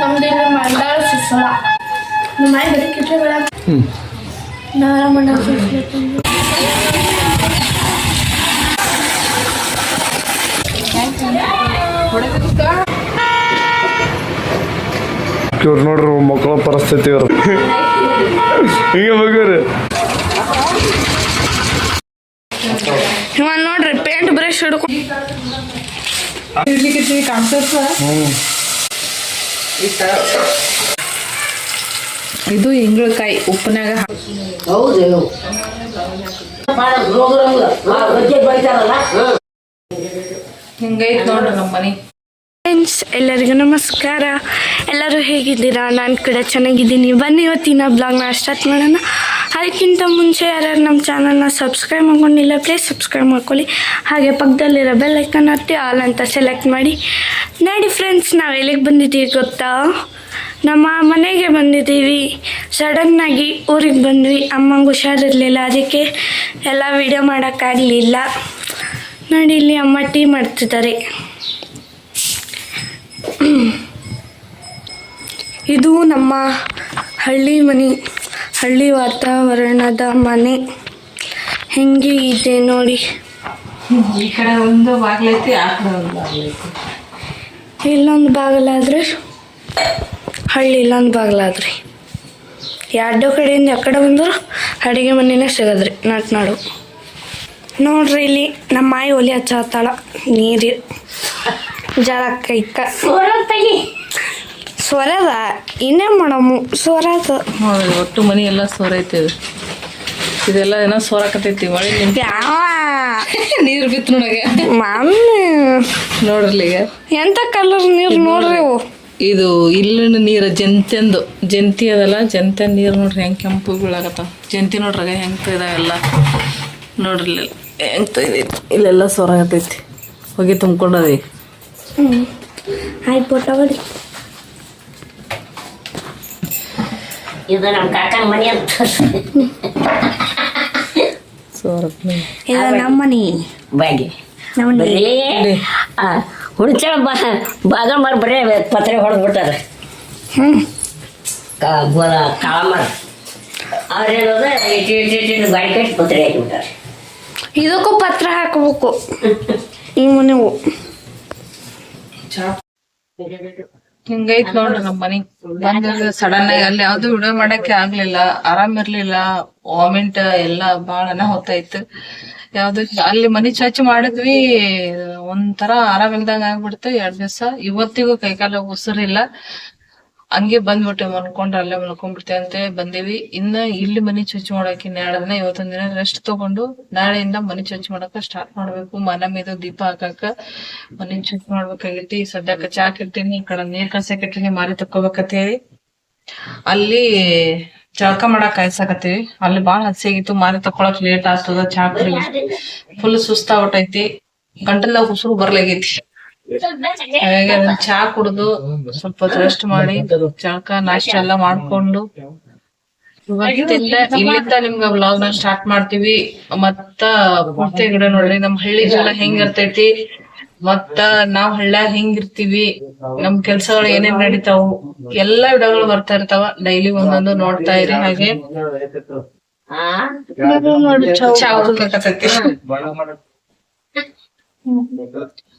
ನಮ್ದು ಇಲ್ಲಿ ಮಂಡಳ ಸುಸಲ ನಮ್ಮ ಮನೆ ಬರೀ ಕಿಟ್ಲೆಗಳ ಹ್ಞೂ ನಾರ ಮಂಡಳ ಸುಸಲ ತಂದು. ಇವ್ರು ನೋಡ್ರಿ ಮಕ್ಕಳ ಪರಿಸ್ಥಿತಿ ಇವ್ರು. ಹಿಂಗೆ ಮಗರು ಇವ ನೋಡ್ರಿ ಪೇಂಟ್ ಬ್ರಷ್ ಹಿಡ್ಕೊಂಡು ಹ್ಞೂ ಇದು ಇಂಗ್ಳಕಾಯಿ ಉಪ್ಪಿನಾಗ ಹೌದು. ಹಿಂಗೈತ್ ನೋಡ್ರಿ ನಮ್ಮ ಮನೆ. ಫ್ರೆಂಡ್ಸ್ ಎಲ್ಲರಿಗೂ ನಮಸ್ಕಾರ. ಎಲ್ಲರೂ ಹೇಗಿದ್ದೀರಾ? ನಾನು ಕೂಡ ಚೆನ್ನಾಗಿದ್ದೀನಿ. ಬನ್ನಿ ಇವತ್ತಿನ ಬ್ಲಾಗ್ನ ಸ್ಟಾರ್ಟ್ ಮಾಡೋಣ. ಅದಕ್ಕಿಂತ ಮುಂಚೆ ಯಾರ್ಯಾರು ನಮ್ಮ ಚಾನಲ್ನ ಸಬ್ಸ್ಕ್ರೈಬ್ ಮಾಡ್ಕೊಂಡಿಲ್ಲ ಪ್ಲೀಸ್ ಸಬ್ಸ್ಕ್ರೈಬ್ ಮಾಡ್ಕೊಳ್ಳಿ. ಹಾಗೆ ಪಕ್ಕದಲ್ಲಿರೋ ಬೆಲ್ ಐಕನ್ ಹತ್ತಿ ಆಲ್ ಅಂತ ಸೆಲೆಕ್ಟ್ ಮಾಡಿ. ನೋಡಿ ಫ್ರೆಂಡ್ಸ್ ನಾವು ಎಲ್ಲಿಗೆ ಬಂದಿದ್ದೀವಿ ಗೊತ್ತಾ? ನಮ್ಮ ಮನೆಗೆ ಬಂದಿದ್ದೀವಿ. ಸಡನ್ನಾಗಿ ಊರಿಗೆ ಬಂದ್ವಿ. ಅಮ್ಮಂಗೆ ಹುಷಾರಿರಲಿಲ್ಲ ಅದಕ್ಕೆ ಎಲ್ಲ ವೀಡಿಯೋ ಮಾಡೋಕ್ಕಾಗಲಿಲ್ಲ. ನೋಡಿ ಇಲ್ಲಿ ಅಮ್ಮ ಟೀ ಮಾಡ್ತಿದ್ದಾರೆ. ಇದು ನಮ್ಮ ಹಳ್ಳಿ ಮನೆ. ಹಳ್ಳಿ ವಾತಾವರಣದ ಮನೆ ಹೆಂಗೆ ಇದೆ ನೋಡಿ. ಈ ಕಡೆ ಒಂದು ಬಾಗ್ಲೈತಿ ಆ ಕಡೆ ಒಂದು ಬಾಗ್ಲೈತಿ ಇಲ್ಲೊಂದು ಬಾಗಿಲಾದ್ರೆ ಹಳ್ಳಿ ಇಲ್ಲೊಂದು ಬಾಗಿಲಾದ್ರಿ ಎರಡೋ ಕಡೆಯಿಂದ ಯಾವ ಕಡೆ ಬಂದ್ರೆ ಅಡುಗೆ ಮನೆನೇ ಸಿಗದ್ರಿ ನಾಟ್ನಾಡು ನೋಡ್ರಿ ಇಲ್ಲಿ ನಮ್ಮ ಮಾಯಿ ಒಲಿ ಹಚ್ಚತ್ತಾಳ ನೀರು ಜಳಕ್ಕೈಕ ಸ್ವರದ ಇನ್ನೇ ಮಾಡಮು ಸ್ವರದ. ಒಟ್ಟು ಮನಿ ಎಲ್ಲ ಸ್ವರ ಐತೆ ಇದೆಲ್ಲ ಏನೋ ಸೋರಾಕತೈತಿ ಮಳೆ ನಿಂತ ಯಾವ ನೀರು ಬಿತ್ತು ನೋಡಗೆ ಮಮ್ಮಿ ನೋಡ್ರಿ ಈಗ. ಎಂತ ಕಲರ್ ನೀರು ನೋಡ್ರಿ ಇವು? ಇದು ಇಲ್ಲಿನ ನೀರು ಜಂತೆಂದು. ಜಂತಿ ಅದಲ್ಲ ಜಂತೆ ನೀರು ನೋಡ್ರಿ ಹೆಂಗೆ ಕೆಂಪು ಬೀಳಾಕತ್ತಾವ ಜಂತಿ ನೋಡ್ರಾಗ ಹೆಂಗೆ ಇದಾವೆಲ್ಲ. ನೋಡ್ರಿ ಹೆಂಗೆ ಸ್ವರ ಇಲ್ಲೆಲ್ಲ ಹೋಗಿ ಹೊಗೆ ತುಂಬ್ಕೊಂಡದಿ ಆಯ್ತು ಫೋಟೋ ಹೊಡಿ ಇದು ನಮ್ಮ ಕಾಕನ ಮನೆ ಅಂತ. ಇದು ನಮ್ಮ ಮನೆ. ಬಾಗಿ. ಬರೀ ಬಾ ಮರ ಬರೀ ಪತ್ರೆ ಹೊಡೆದು ಬಿಟ್ಟಾರ ಹ್ಞೂ ಕಾಳ ಮರ ಅವ್ರೇನದ ಇಟ್ಟು ಇಟ್ಟು ಇಟ್ಟು ಇಟ್ಟು ಗಾಡಿ ಕಟ್ಟಿ ಪತ್ರೆ ಹಾಕಿಬಿಟ್ಟಾರ. ಇದಕ್ಕೂ ಪತ್ರ ಹಾಕಬೇಕು. ಈ ಮನೆವು ಹಿಂಗೈತ್ ನೋಡ್ರಿ ನಮ್ ಮನಿ. ಬಂದ ಸಡನ್ ಆಗಿ ಅಲ್ಲಿ ಯಾವ್ದು ವಿಡಿಯೋ ಮಾಡಕ್ಕೆ ಆಗ್ಲಿಲ್ಲ, ಆರಾಮ್ ಇರ್ಲಿಲ್ಲ ವಾಮಿಂಟ್ ಎಲ್ಲಾ ಬಾಳನ ಹೊತ್ತಾಯ್ತು ಯಾವ್ದು ಅಲ್ಲಿ ಮನಿ ಚಚ್ ಮಾಡಿದ್ವಿ, ಒಂಥರ ಆರಾಮ್ ಇಲ್ದಂಗ ಆಗ್ಬಿಡ್ತು. ಎರಡ್ ದಿವ್ಸ ಇವತ್ತಿಗೂ ಕೈಕಾಲ ಉಸಿರಿಲ್ಲ. ಹಂಗೆ ಬಂದ್ಬಿಟ್ಟೆ ಮನ್ಕೊಂಡ್ ಅಲ್ಲೇ ಮಲ್ಕೊಂಡ್ಬಿಡ್ತೇವೆ ಅಂತ ಬಂದೇವಿ. ಇನ್ನ ಇಲ್ಲಿ ಮನಿ ಸ್ವಚ್ಛ ಮಾಡಕ್ಕೆ ಇನ್ನ ಇವತ್ತೊಂದ್ ದಿನ ರೆಸ್ಟ್ ತಗೊಂಡು ನಾಳೆಯಿಂದ ಮನಿ ಸ್ವಚ್ಛ ಮಾಡಕ ಸ್ಟಾರ್ಟ್ ಮಾಡ್ಬೇಕು. ಮನ ಮೇದು ದೀಪ ಹಾಕಾಕ ಮನಿ ಸ್ವಚ್ಛ ಮಾಡ್ಬೇಕಾಗೈತಿ ಸದ್ಯಕ್ಕ ಚಾಕ್ ಇಟ್ಟಿನಿ ಈ ಕಡೆ ನೀರ್ ಕಳ್ಸಕ್ ಇಟ್ಟಿನಿ ಮಾರಿ ತಕ್ಕೋಬೇಕಂತ ಹೇಳಿ ಅಲ್ಲಿ ಚಳಕ ಮಾಡಕ್ ಕಾಯ್ಸಾಕತ್ತೀವಿ. ಅಲ್ಲಿ ಬಾಳ ಹಸಿಯಾಗಿತ್ತು ಮಾರಿ ತಕೊಳಕ್ ಲೇಟ್ ಆಗ್ತದ. ಚಾ ಫುಲ್ ಸುಸ್ತಾಗ್ಬಿಟ್ಟೈತಿ ಗಂಟಲ್ದಾಗ ಉಸಿರು ಬರ್ಲಾಗೈತಿ. ಹಾಗಾಗಿ ಅದನ್ನ ಚಾ ಕುಡ್ದು ಸ್ವಲ್ಪ ರೆಸ್ಟ್ ಮಾಡಿ ಜಳಕ ನಾಷ್ಟ ಎಲ್ಲ ಮಾಡ್ಕೊಂಡು ಇವತ್ತಿಂದ ಇಲ್ಲಿಂದ ನಿಮ್ಗ ಬ್ಲಾಗ್ನ ಸ್ಟಾರ್ಟ್ ಮಾಡ್ತೀವಿ. ಮತ್ತ ಪೂರ್ತಿ ಗಿಡ ನೋಡ್ರಿ ನಮ್ ಹಳ್ಳಿ ಜೀವನ ಹೆಂಗ್ ಇರ್ತೈತಿ ಮತ್ತ ನಾವ್ ಹಳ್ಳ್ಯಾಗ ಹೆಂಗ್ ಇರ್ತೀವಿ ನಮ್ ಕೆಲ್ಸಗಳು ಏನೇನ್ ನಡೀತಾವು ಎಲ್ಲಾ ಗಿಡಗಳು ಬರ್ತಾ ಇರ್ತಾವ ಡೈಲಿ ಒಂದೊಂದು ನೋಡ್ತಾ ಇರಿ. ಹಾಗೆ ಚಾ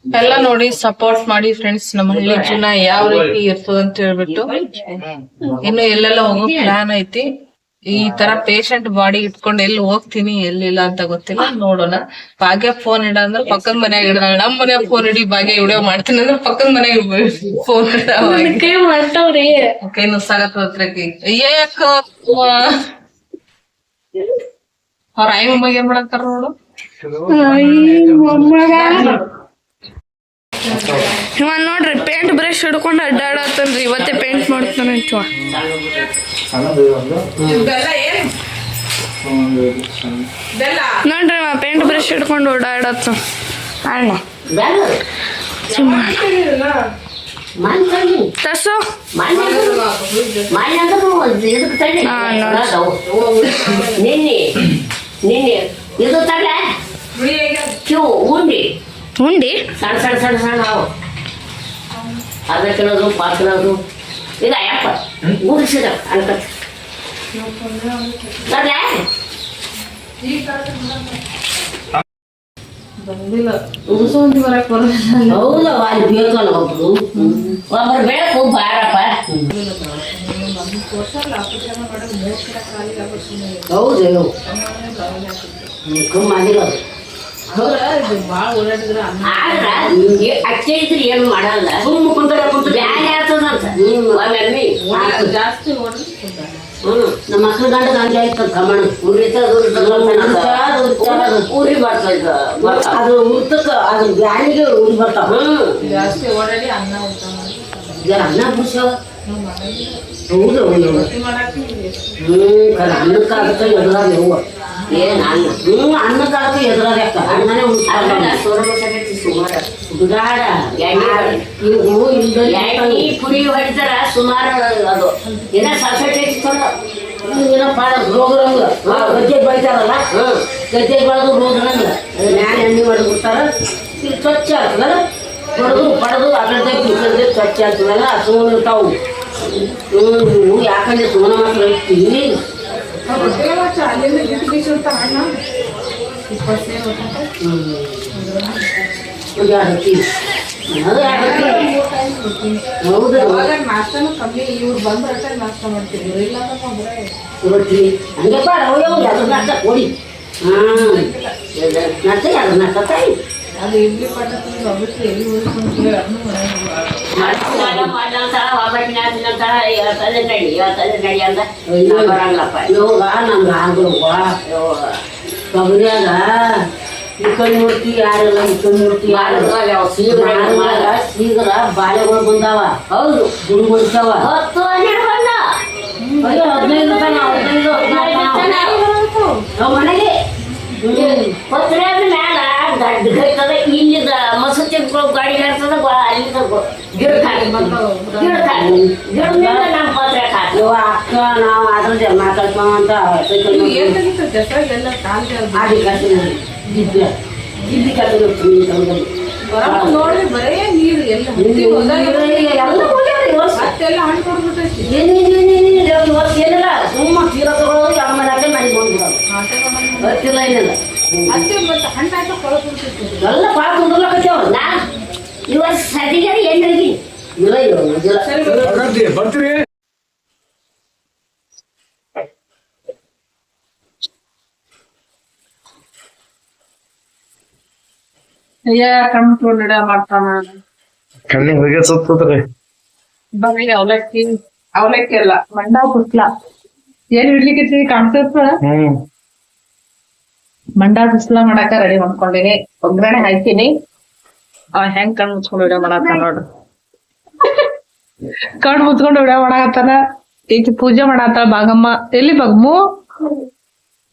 ಎಲ್ಲ ನೋಡಿ ಸಪೋರ್ಟ್ ಮಾಡಿ ಫ್ರೆಂಡ್ಸ್ ನಮ್ಮ ಹಳ್ಳಿ ಜೀವನ ಯಾವ ರೀತಿ ಇರ್ತದ ಅಂತ ಹೇಳ್ಬಿಟ್ಟು. ಇನ್ನು ಎಲ್ಲೆಲ್ಲ ಹೋಗೋ ಪ್ಲಾನ್ ಐತಿ. ಈ ತರ ಪೇಷಂಟ್ ಬಾಡಿ ಇಟ್ಕೊಂಡು ಎಲ್ಲಿ ಹೋಗ್ತೀನಿ ಎಲ್ಲಿಲ್ಲ ಅಂತ ಗೊತ್ತಿಲ್ಲ. ನೋಡೋಣ. ಭಾಗ್ಯ ಫೋನ್ ಇಡ ಅಂದ್ರೆ ಪಕ್ಕದ ಮನೆಯಾಗ ಇಡ ನಮ್ ಮನ್ಯಾಗ ಫೋನ್ ಇಡಿ ಭಾಗ್ಯ ವಿಡಿಯೋ ಮಾಡ್ತೀನಿ ಅಂದ್ರೆ ಪಕ್ಕದ ಮನ್ಯಾಗ ಫೋನ್ ಮಾಡ್ತಾವ್ರಿ. ಕೈ ನುಸ್ಸಾಗತ್ತದ್ರಕಿ ಅಯ್ಯ ಯಾಕ ಅವ್ರ ಆಯ್ ಮಮ್ಮಗೆ ಏನ್ ಮಾಡತ್ತಾರ ನೋಡು? ಇವ ನೋಡ್ರಿ ಪೇಂಟ್ ಬ್ರಷ್ ಹಿಡ್ಕೊಂಡು ಅಡ್ಡಾಡತ್ತನ್ರಿ ಇವತ್ತೇ ಪೇಂಟ್ ಮಾಡ್ತಾನೆ ಇವ ನೋಡ್ರಿ ಇವ ಪೇಂಟ್ ಬ್ರಷ್ ಹಿಡ್ಕೊಂಡು ಓಡಾಡತ್ತ ಅಣ್ಣ ತರ್ಸು ಹಾ, ನೋಡಿ. ನಿನ್ನೆ ನಿನ್ನೆ ಇದು ತಲೆ ಕ್ಯೂ ಉಂಡಿ ಉಂಡಿ ಸಣ್ಣ ಸಣ್ಣ ಸಣ್ಣ ಸಣ್ಣ ಅವು ಅರ್ಧ ಕಿಲೋದು ಪಾವು ಕಿಲೋದು ಇಲ್ಲ ಯಪ್ಪ. ಮುಗಿಸಿದ ಅನ್ಕತ್ ಬಂದಿಲ್ಲ. ಉಗಿಸೋಂದಿ ಬರಕ್ ಬರೋದಿಲ್ಲ. ಹೌದವ ಅಲ್ಲಿ ಬೇಕಲ್ಲ ಒಬ್ರು. ಒಬ್ಬರು ಬೇಕು ಬಾರಪ್ಪ ಹೌದು ಕಮ್ಮಿ ಆಗಿಲ್ಲ ನಿಮ್ಗೆ ಅಚ್ಚೆ ಇದ್ರೆ ಏನು ಮಾಡಲ್ಲ. ಸುಮ್ಮ ಕುಂತರ ಕುಂತ ಬ್ಯಾನೆ ಆಗ್ತದಂತ ಒಮ್ಮೆ ಜಾಸ್ತಿ ಹ್ಮ್. ನಮ್ಮ ಮಕ್ಳ ಗಂಡ ಗಂಡ ಆಯ್ತು ಕಮಣ ಉರಿತ ಉರಿ ಬರ್ತದ ಅದು ಉರ್ತಕ್ಕ ಅದು ಬ್ಯಾನಿಗೆ ಉರಿ ಬರ್ತಾವ. ಜಾಸ್ತಿ ಓಡಾಡಿ ಅನ್ನ ಊಟ ಮಾಡಿ ಅನ್ನ ಬುಡ್ಸವ ಹೌದು ಹ್ಮ್ ಯವ್ವ ಏನ್ ಅನ್ನ ಹ್ಮ್ ಅನ್ನಕ್ಕೆ ಅದಕ್ಕೆ ಎದುರಾಗ ಯಾಕ ಅನ್ನನೇ ಸುಗಾಡ ಇವು ಎಣ್ಣೆ ಪುರಿ ಹೊಡಿತಾರ ಸುಮಾರು ಅದು ಏನ ಸಲ್ಫೇಟ್ ಹೆಚ್ಚಿಸ್ತಾರ ಏನಪ್ಪ ರೋಗ ರಂಗ ಗದ್ದೆ ಬೆಳಿತಾರಲ್ಲ ಗದ್ದೆ ಬೆಳೆದು ರೋಗ ರಂಗ ಮ್ಯಾಲೆ ಎಣ್ಣೆ ಮಾಡಿಬಿಡ್ತಾರ ಇದು ಸ್ವಚ್ಛ ಆಗ್ತದಲ್ಲ ಹೊಡೆದು ಪಡೆದು ಅಗಡೆ ಕಿಕ್ಕಡೆ ಸ್ವಚ್ಛ ಆಗ್ತದಲ್ಲ ಸುಮ್ಮನೆ ಇರ್ತಾವು ಹ್ಞೂ ಯಾಕಂದ್ರೆ ಸುಮ್ಮನೆ ಮಕ್ಳು ಇರ್ತೀವಿ ಅಲ್ಲಿಂದ ಗಿಟ್ಟು ಬೀಸಿರ್ತಾರ ಅಣ್ಣ ಇಪ್ಪತ್ತೇ ಒಂದು ಎರಡು ಹೊತ್ತಿ ಅದು ಎರಡು ಹೊತ್ತಿ ಹೌದು ಅವಾಗ ನಾಷ್ಟಾನು ಕಮ್ಮಿ ಇವ್ರು ಬಂದ್ರೆ ಅಟ್ಟ ನಾಷ್ಟ ಮಾಡ್ತಿದ್ರು ಇಲ್ಲ ಅಂದ್ರೆ ಬರೇ ರೊಟ್ಟಿ ಹಂಗೆ ಬಾರ ಹೋಗ್ಯಾವ ಅದ್ರ ನಾಷ್ಟ ಕೊಡಿ ಹಾಂ ನಾಷ್ಟ ಅದ್ರ ನಾಷ್ಟ ತಾಯಿ ಅದು ಇಡ್ಲಿ ಪಟ್ಟಕ್ಕೆ ಹೋಗ್ಬಿಟ್ಟು ಎಲ್ಲಿ ಉಳಿಸ್ಕೊಂಡ್ರೆ ಅದನ್ನು ಮಾಡೋದು ಯೋಗ ನಮ್ಗೆ ಆಗ್ಲವ್ವ ಕಬರಿಯಾಗ ಈ ಕಡೆ ನೋಡ್ತಿ ಯಾರೆಲ್ಲ ಈ ಕಡೆ ನೋಡ್ತಿ ಯಾರೆಲ್ಲ ಶೀಘ್ರ ಬಾಳೆಗಳು ಬಂದಾವ ಹೌದು ಗುರು ಬಂದಾವ ಅಯ್ಯೋ ಹದಿನೈದು ರೂಪಾಯಿ ಹದಿನೈದು ಹದಿನಾಲ್ಕು ನಾವು ಮನೆಗೆ ಗೈತದ ಇಲ್ಲಿದ ಮಸೂತಿ ಗಾಡಿ ಹಾಕ್ತದ ಅಲ್ಲಿಂದ ಗಿಡಕ್ಕೆ ಹಾಕಿ ಗಿಡಕ್ಕೆ ಹಾಕಿ ಗಿಡದ ಮೇಲೆ ನಮ್ಮ ಪತ್ರೆ ಹಾಕಿ ಇವ ಅಕ್ಕ ನಾವು ಅದ್ರ ಕಾಲ್ಗೆ ಅದು ಆಡಿ ಕಟ್ಟಿ ಜಿಬ್ಬಿ ಜಿಬ್ಬಿ ಕಟ್ಟಿ ಬರಪ್ಪ ನೋಡ್ರಿ ಬರೇ ನೀರು ಎಲ್ಲ ಎಲ್ಲ ಹಣ್ಣು ಕೊಡ್ಬಿಟ್ಟೈತಿ. ಏನೇನೇನೇನಿಲ್ಲ ಇವತ್ತು ಏನಿಲ್ಲ ಸುಮ್ಮ ತೀರ ತಗೊಳ್ಳೋದು ಯಾವ ಮನೆ ಮನೆಗೆ ಬಂದ್ಬಿಡೋದು ಗೊತ್ತಿಲ್ಲ ಏನಿಲ್ಲ. ಎಲ್ಲ ಪಾಪ ಕುಂದ್ರಲಕತ್ತೇವ ನಾ ಇವತ್ತು ಸದಿಗೆ ಏನ್ರಿ ಇಲ್ಲ ಬರ್ತೀರಿ? ಅಯ್ಯ ಮಾಡ್ತಾನ ಕಣ್ಣಿಗೆ ಹೊಗೆ ಸುತ್ತದ್ರಿ ಬರೀ ಅವಲಕ್ಕಿ ಅವಲಕ್ಕಿ ಅಲ್ಲ ಮಂಡ ಪುಟ್ಲ ಏನ್ ಇಡ್ಲಿಕ್ಕೆ ಕಾಣ್ತದ ಹ್ಮ್. ಮಂಡ ಬಿಸ್ಲ ಮಾಡಾಕ ರೆಡಿ ಮಾಡ್ಕೊಂಡಿನಿ. ಒಗ್ಗರಣೆ ಹಾಕಿನಿ ಅವ ಹೆಂಗ್ ಕಣ್ ಮುಚ್ಕೊಂಡು ವಿಡಿಯೋ ಮಾಡತ್ತ ನೋಡ್ರಿ ಕಣ್ ಮುಚ್ಕೊಂಡು ವಿಡಿಯೋ ಮಾಡಾಕತ್ತಾನ. ಈಗ ಪೂಜೆ ಮಾಡತ್ತಾಳ ಬಾಗಮ್ಮ. ಎಲ್ಲಿ ಬಾಗಮ್ಮು?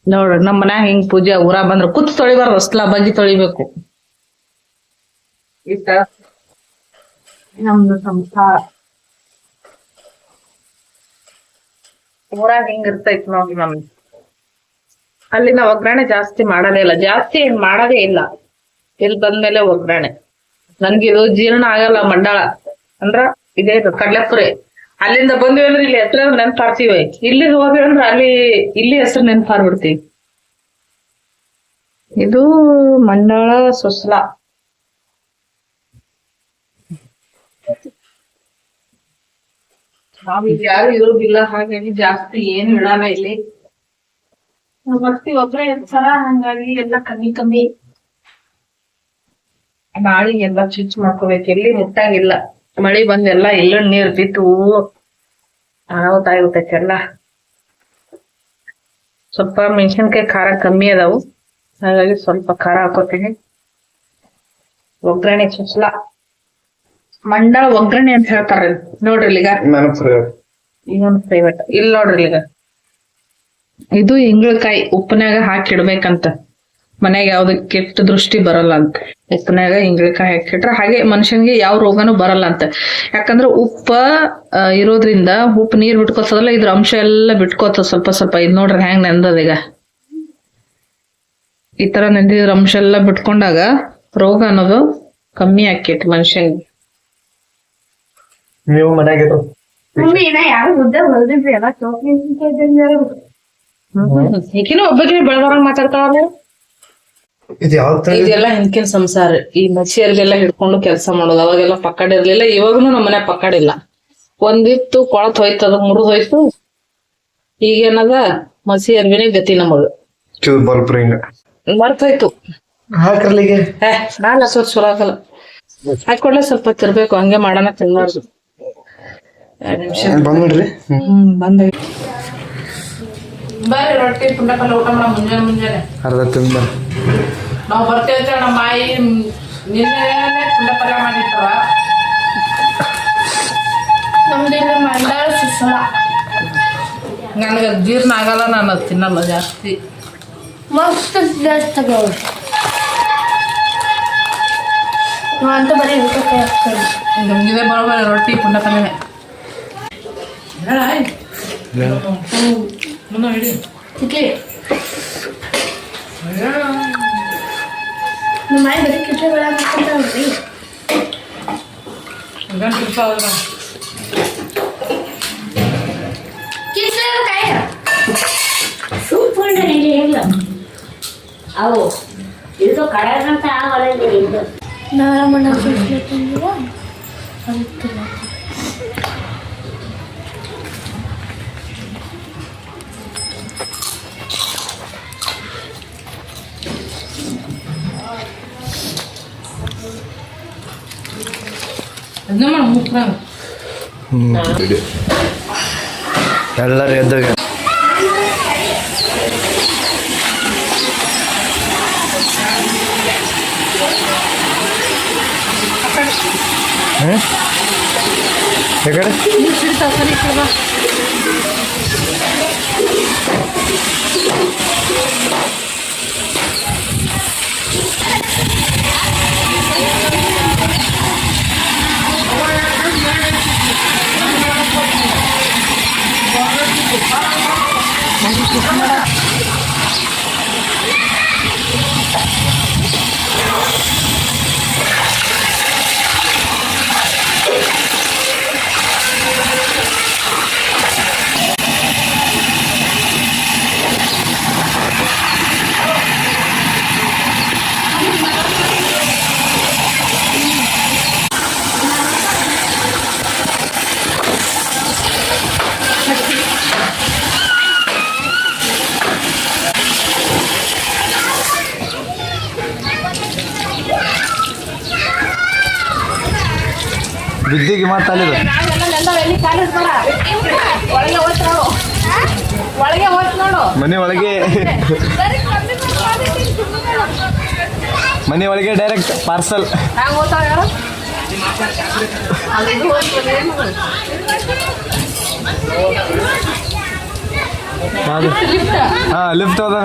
ನೋಡ್ರಿ ನಮ್ ಮನ್ಯಾಗ ಹಿಂಗ್ ಪೂಜೆ ಊರ ಬಂದ್ರ ಕುತ್ ತೊಳಿಬಾರ ಹೊಸ್ಲ ಬಗ್ಗಿ ತೊಳಿಬೇಕು. ಇಷ್ಟ? ನಮ್ದು ಸಂಸಾರ. ಊರಾಗ ಹಿಂಗ್ ಇರ್ತೈತಿ ನೋಡಿ ನಮ್ದು. ಅಲ್ಲಿ ನಾವು ಒಗ್ಗರಣೆ ಜಾಸ್ತಿ ಮಾಡೋದೇ ಇಲ್ಲ. ಜಾಸ್ತಿ ಏನ್ ಮಾಡೋದೇ ಇಲ್ಲ. ಇಲ್ಲಿ ಬಂದ್ಮೇಲೆ ಒಗ್ಗರಣೆ. ಇದು ಜೀರ್ಣ ಆಗಲ್ಲ ಮಂಡಳ. ಅಂದ್ರ ಇದೇ ಇದು ಕಡ್ಲೆಪುರಿ. ಅಲ್ಲಿಂದ ಬಂದ್ವಿ ಅಂದ್ರೆ ಇಲ್ಲಿ ಹೆಸರು ನೆನ್ಪಾಡ್ತೀವಿ. ಇಲ್ಲಿ ಹೋಗಿ ಅಂದ್ರೆ ಅಲ್ಲಿ, ಇಲ್ಲಿ ಹೆಸರು ನೆನ್ಪಾಡ್ಬಿಡ್ತೀವಿ. ಇದು ಮಂಡಾಳ ಸುಸ್ಲ. ನಾವ್ ಯಾರು ಇರೋದಿಲ್ಲ. ಹಾಗಾಗಿ ಜಾಸ್ತಿ ಏನ್ ಇಡಲ್ಲ ಇಲ್ಲಿ. ನಾವ್ ಒಬ್ರೆ ಇರ್ತಾರ ಹಂಗಾಗಿ ಎಲ್ಲ ಕಮ್ಮಿ ಕಮ್ಮಿ. ಬಾಳಿ ಎಲ್ಲ ಚುಚ್ ಮಾಡ್ಕೋಬೇಕು. ಎಲ್ಲಿ ಮುಟ್ಟಾಗಿಲ್ಲ. ಮಳಿ ಬಂದ್ ಎಲ್ಲ ಎಲ್ಲ ನೀರ್ ಬಿತ್ತು ಅನಾಹುತಾಗ್ಬಿಟ್ಟೈತೆ ಎಲ್ಲ. ಸ್ವಲ್ಪ ಮೆಣಸಿನ್ಕಾಯಿ ಖಾರ ಕಮ್ಮಿ ಅದಾವು. ಹಾಗಾಗಿ ಸ್ವಲ್ಪ ಖಾರ ಹಾಕೋತೀನಿ. ಒಗ್ಗರಣೆ ಚುಚ್ಲ. ಮಂಡಳ ಒಗ್ಗರಣೆ ಅಂತ ಹೇಳ್ತಾರ ನೋಡ್ರಿ ಈಗ ಇನ್ನೊಂದು ಪ್ರೈವೇಟ್ ಇಲ್ಲಿ ನೋಡ್ರಿ ಈಗ ಇದು ಇಂಗ್ಳಕಾಯಿ ಉಪ್ಪನ್ಯಾಗ ಹಾಕಿಡ್ಬೇಕಂತ. ಮನೆಗೆ ಯಾವ್ದು ಕೆಟ್ಟ ದೃಷ್ಟಿ ಬರಲ್ಲ ಅಂತ. ಉಪ್ಪನ್ಯಾಗ ಇಂಗ್ಳಕಾಯಿ ಹಾಕಿಟ್ರೆ ಹಾಗೆ ಮನುಷ್ಯನಿಗೆ ಯಾವ ರೋಗನೂ ಬರಲ್ಲ ಅಂತ. ಯಾಕಂದ್ರೆ ಉಪ್ಪ ಇರೋದ್ರಿಂದ ಉಪ್ಪು ನೀರ್ ಬಿಟ್ಕೋತದಲ್ಲ ಇದ್ರ ಅಂಶ ಎಲ್ಲ ಬಿಟ್ಕೋತದ ಸ್ವಲ್ಪ ಸ್ವಲ್ಪ. ಇದ್ ನೋಡ್ರಿ ಹೆಂಗ್ ನೆಂದದ ಈಗ. ಈ ತರ ನೆಂದಿದ್ರ ಅಂಶ ಎಲ್ಲ ಬಿಟ್ಕೊಂಡಾಗ ರೋಗ ಅನ್ನೋದು ಕಮ್ಮಿ ಆಕೇತಿ ಮನುಷ್ಯನಿಗೆ. ನೀವು ಮನ್ಯಾಗಿದ್ರು? ಮಮ್ಮಿ ಒಬ್ಬಕಿನ ಬೆಳಬರಂಗ್ ಮಾತಾಡ್ತಾವಲ್ಲ ಇದು ಯಾವ ತರ? ಇದೆಲ್ಲ ಹಿಂದ್ಕಿನ ಸಂಸಾರ. ಈ ಮಚ್ಚಿಯರಿಗೆಲ್ಲ ಹಿಡ್ಕೊಂಡು ಕೆಲಸ ಮಾಡೋದು ಅವಾಗೆಲ್ಲ ಪಕ್ಕಡ ಇರ್ಲಿಲ್ಲ ಇವಾಗನು ನಮ್ಮ ಮನೆ ಪಕ್ಕಡ ಇಲ್ಲ. ಒಂದಿತ್ತು ಕೊಳತ್ ಹೋಯ್ತು ಅದು ಮುರಿದ್ ಹೋಯ್ತು. ಈಗೇನದ ಮಸಿ ಅರ್ವಿನೇ ಗತಿ ನಮಗ ಇದು ಬಲ್ಪ್ ಹಿಂಗ ಮರ್ತ್ ಹೋಯ್ತು. ಹಾಕ್ರಲ್ಲಿಗೆ ಏ ನಾಲ್ ಹಸೋದ್ ಚಲೋ ಆಗಲ್ಲ. ಹಾಕೊಂಡ್ರೆ ಸ್ವಲ್ಪ ತಿರ್ಬೇಕು ಹಂಗೆ ಮಾಡೋಣ ತಿನ್ಬಾರ್ದು. ಎರಡ್ ನಿಮಿಷ ಬಂದ್ಬಿಡ್ರಿ. ಹ್ಮ್ ಬಂದ ಬರ್ರಿ ರೊಟ್ಟಿ ಪುಂಡಪಲ್ಲ ಊಟ ಮಾಡ ಮುಂಜಾನೆ ಮುಂಜಾನೆ. ಅರ್ಧ ತಿಂದ ನಾವು ಬರ್ತೇವೆ ಅಂತ ನಮ್ಮ ಮಾಯಿ ನಿನ್ನೆ ಪುಂಡಪಲ್ಲ ಮಾಡಿಟ್ಟಾರ ನಮ್ದು ಇಲ್ಲಿ ಮಂಡಾಳ ಸುಸಲ ನನಗೆ ಜೀರ್ಣ ಆಗಲ್ಲ ನಾನು ಅದು ತಿನ್ನಲ್ಲ ಜಾಸ್ತಿ. ಮಸ್ತ್ ಜಾಸ್ತಿ ತಗೋಳಿ ಅಂತ ಬರೀ ಊಟಕ್ಕೆ ಹಾಕ್ತಾರೆ ನಮ್ಗಿದೆ ಬರೋಬರ ರೊಟ್ಟಿ ಪುಂಡಪಲ್ಲನೆ ಇಡ್ಲಿ ನಿಮ್ಮ ಮಾಯಿ ಬರೀ ಕಿಟ್ಲೆ ಬೇಡ ಮಾಡ್ಕೊಂಡ್ರಿ ಕಿಟ್ಲೆ ಕಾಯ ಸುಟ್ಕೊಂಡೆ ಇಲ್ಲಿ ಇಲ್ಲ ಅವು ಇದು ಕಡೆಗಂತ ಆಗಲ್ಲ ಇದು ನಾರಮಣ್ಣ ಸುಸ್ಲೆ ತಂದಿಲ್ಲ ಅಂತಿಲ್ಲ ಅದನ್ನ ಮಾಡಿ ಮುಟ್ರ ಎಲ್ಲರೂ ಎದ್ದಾಗ ಯಾಕಡೆ ಬಿದ್ದಿಗೆ ಮತ್ತೆ ಅಲ್ಲಿದು ಒಳಗೆ ಹೋಯ್ತು ನೋಡು. ಮನೆ ಒಳಗೆ. ಮನೆ ಒಳಗೆ ಡೈರೆಕ್ಟ್ ಪಾರ್ಸಲ್ ಅಲ್ಲಿ ಹಾ ಲಿಫ್ಟ್ ಅದ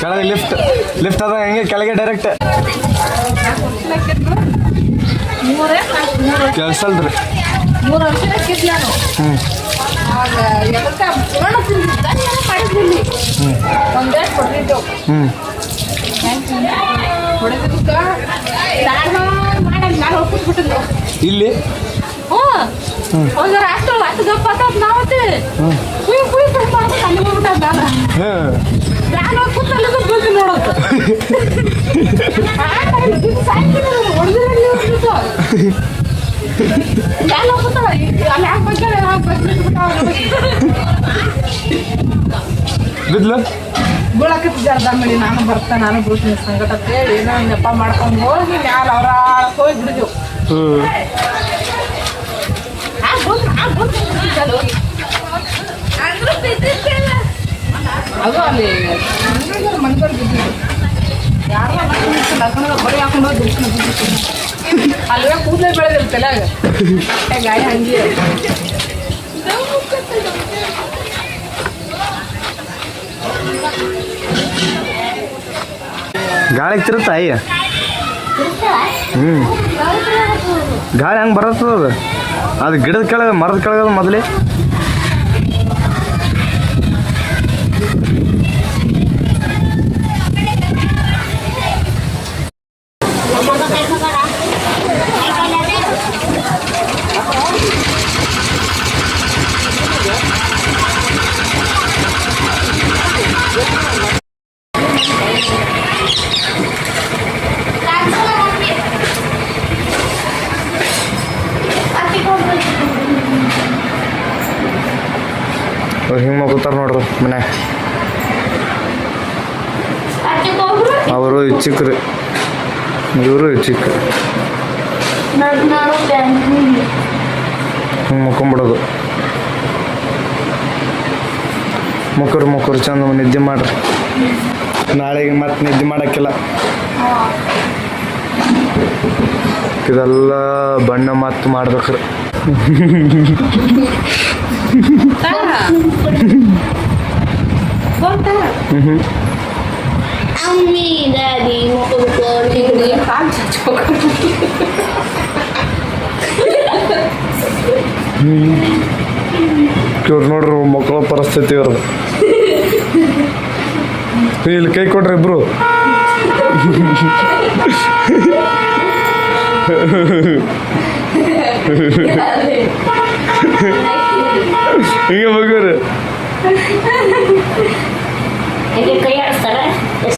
ಕೆಳಗೆ ಲಿಫ್ಟ್ ಲಿಫ್ಟ್ ಅದ ಹೆಂಗೆ ಕೆಳಗೆ ಡೈರೆಕ್ಟ್ ಕೆಲ್ಸಲ್ರಿ ಮೂರು. ವರ್ಷ ಹ್ಮ್. ಆಗ ಎದಕ್ಕೆ ಪೂರ್ಣ ತಿಂದಿದ್ದ ಏನೋ ಮಾಡಿದ್ವಿ ಒಂದೇ ಹ್ಮ್. ಹೊಡೆದಕ್ಕ ನಾನು ಮಾಡಿ ನಾನು ಹೋಗ್ಬಿಟ್ಟಿದ್ದು ಇಲ್ಲಿ? ಹ್ಞೂ. ಒಂದು ಅಷ್ಟು ಗಪ್ಪ ನಾವು ಕುಯ್ ಕುಯ್ ಕುಯ್ ಮಾಡ್ಕೊಂಡು ಅಲ್ಲಿ ಹೋಗ್ಬಿಟ್ಟ ನಾನು ಹೊಡೆದಿತ್ತು ನಾನು ಹೋಗ್ಬಿಟ್ಟ ಅಲ್ಲಿ ಯಾಕೆ ಬಂದ್ರೆ ಬಿದ್ಲು ಬೀಳಕತ್ತಿ ಜರ್ದ ಮಾಡಿ ನಾನು ಬರ್ತಾ ನಾನು ಬೀಳ್ತೀನಿ ಸಂಕಟ ಅಂತ ಹೇಳಿ ಏನೋ ನೆಪ ಮಾಡ್ಕೊಂಡು ಹೋಗಿ ಮ್ಯಾಲ ಅವ್ರ ಹೋಗಿ ಬಿಡಿದೆವು ಹ್ಮ್ ಅದು ಅಲ್ಲಿ ಮನ್ಕರ್ ಬಿದ್ದಿದ್ದು ಯಾರೋ ಲಗ್ನದ ಬರೀ ಹಾಕೊಂಡು ಹೋಗಿ ಅಲ್ಲೇ ಕೂದಲೇ ಬೆಳೆದಿಲ್ಲ ತಲೆಯಾಗ ಏ ಗಾಯ ಹಂಗೆ ಗಾಳಿಗೆ ತಿರುತ್ತ ಅಯ್ಯ ಹ್ಮ್ ಗಾಳಿ ಹಂಗೆ ಬರತ್ತದ ಅದು ಅದು ಗಿಡದ ಕೆಳಗೆ ಮರದ ಕೆಳಗೆ ಮೊದಲೇ ಚಿಕ್ಕ್ರಿ. ಇವರು ಚಿಕ್ಕ. ಮುಕ್ಕೊಂಬಿಡೋದು. ಮುಕ್ಕರು ಮುಕ್ಕರು ಚಂದ ನಿದ್ದೆ ಮಾಡ್ರಿ. ನಾಳೆಗೆ ಮತ್ತೆ ನಿದ್ದೆ ಮಾಡೋಕ್ಕಿಲ್ಲ. ಇದೆಲ್ಲ ಬಣ್ಣ ಮತ್ತೆ ಮಾಡ್ಬೇಕ್ರಿ. ಅಮ್ಮಿ ಡ್ಯಾಡಿ ಇವ್ರು ನೋಡ್ರಿ ಮಕ್ಕಳ ಪರಿಸ್ಥಿತಿ ಇವ್ರದ್ದು ಇಲ್ಲಿ ಕೈ ಕೊಡ್ರಿ ಇಬ್ರು ಹಿಂಗೆ ಮಗುರಿ ಕೈ ಆಡಿಸ್ತಾರ